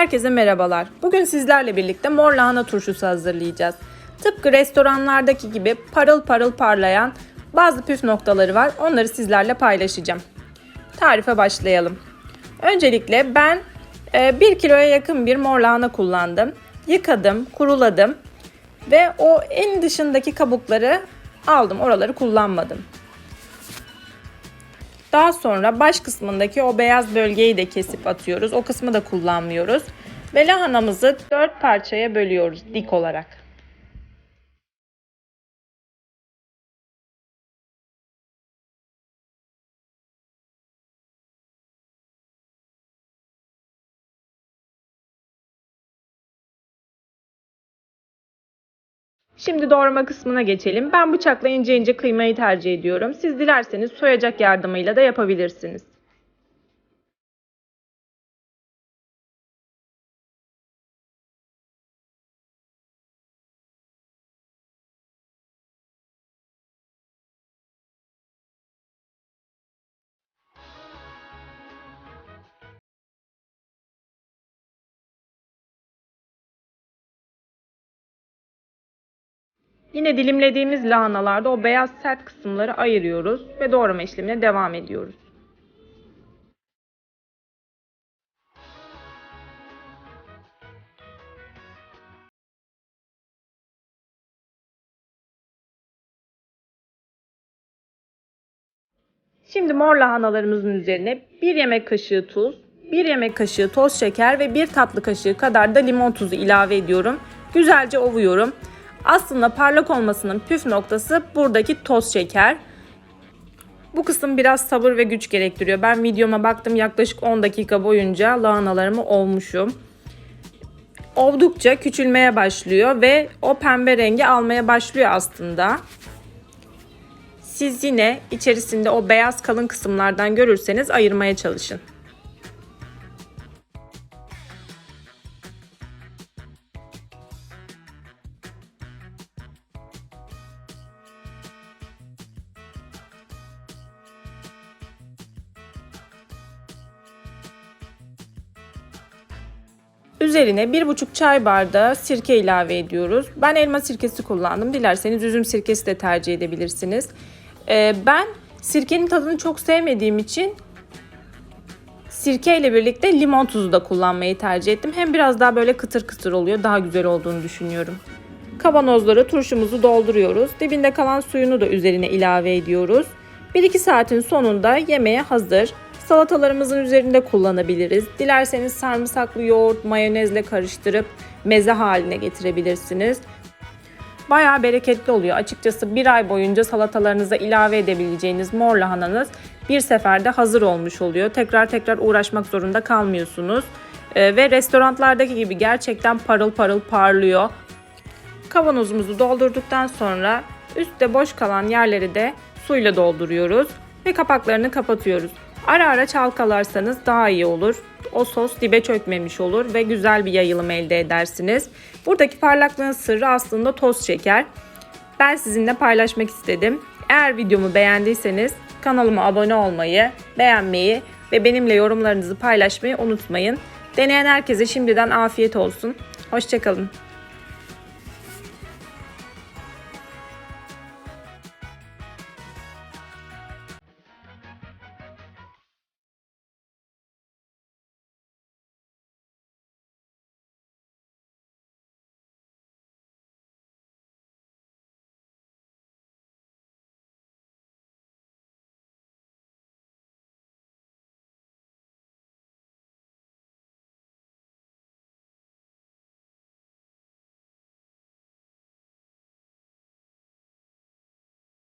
Herkese merhabalar. Bugün sizlerle birlikte mor lahana turşusu hazırlayacağız. Tıpkı restoranlardaki gibi parıl parıl parlayan bazı püf noktaları var. Onları sizlerle paylaşacağım. Tarife başlayalım. Öncelikle ben 1 kiloya yakın bir mor lahana kullandım. Yıkadım, kuruladım ve o en dışındaki kabukları aldım. Oraları kullanmadım. Daha sonra baş kısmındaki o beyaz bölgeyi de kesip atıyoruz. O kısmı da kullanmıyoruz. Ve lahanamızı 4 parçaya bölüyoruz dik olarak. Şimdi doğrama kısmına geçelim. Ben bıçakla ince ince kıymayı tercih ediyorum. Siz dilerseniz soyacak yardımıyla da yapabilirsiniz. Yine dilimlediğimiz lahanalarda o beyaz sert kısımları ayırıyoruz ve doğrama işlemine devam ediyoruz. Şimdi mor lahanalarımızın üzerine 1 yemek kaşığı tuz, 1 yemek kaşığı toz şeker ve 1 tatlı kaşığı kadar da limon tuzu ilave ediyorum. Güzelce ovuyorum. Aslında parlak olmasının püf noktası buradaki toz şeker. Bu kısım biraz sabır ve güç gerektiriyor. Ben videoma baktım yaklaşık 10 dakika boyunca lahanalarımı ovmuşum. Ovdukça küçülmeye başlıyor ve o pembe rengi almaya başlıyor aslında. Siz yine içerisinde o beyaz kalın kısımlardan görürseniz ayırmaya çalışın. Üzerine 1,5 çay bardağı sirke ilave ediyoruz. Ben elma sirkesi kullandım. Dilerseniz üzüm sirkesi de tercih edebilirsiniz. Ee, ben sirkenin tadını çok sevmediğim için sirke ile birlikte limon tuzu da kullanmayı tercih ettim. Hem biraz daha böyle kıtır kıtır oluyor. Daha güzel olduğunu düşünüyorum. Kavanozlara turşumuzu dolduruyoruz. Dibinde kalan suyunu da üzerine ilave ediyoruz. 1-2 saatin sonunda yemeğe hazır. Salatalarımızın üzerinde kullanabiliriz. Dilerseniz sarımsaklı yoğurt, mayonezle karıştırıp meze haline getirebilirsiniz. Bayağı bereketli oluyor. Açıkçası bir ay boyunca salatalarınıza ilave edebileceğiniz mor lahananız bir seferde hazır olmuş oluyor. Tekrar tekrar uğraşmak zorunda kalmıyorsunuz. Ee, ve restoranlardaki gibi gerçekten parıl parıl parlıyor. Kavanozumuzu doldurduktan sonra üstte boş kalan yerleri de suyla dolduruyoruz ve kapaklarını kapatıyoruz. Ara ara çalkalarsanız daha iyi olur. O sos dibe çökmemiş olur ve güzel bir yayılım elde edersiniz. Buradaki parlaklığın sırrı aslında toz şeker. Ben sizinle paylaşmak istedim. Eğer videomu beğendiyseniz kanalıma abone olmayı, beğenmeyi ve benimle yorumlarınızı paylaşmayı unutmayın. Deneyen herkese şimdiden afiyet olsun. Hoşçakalın.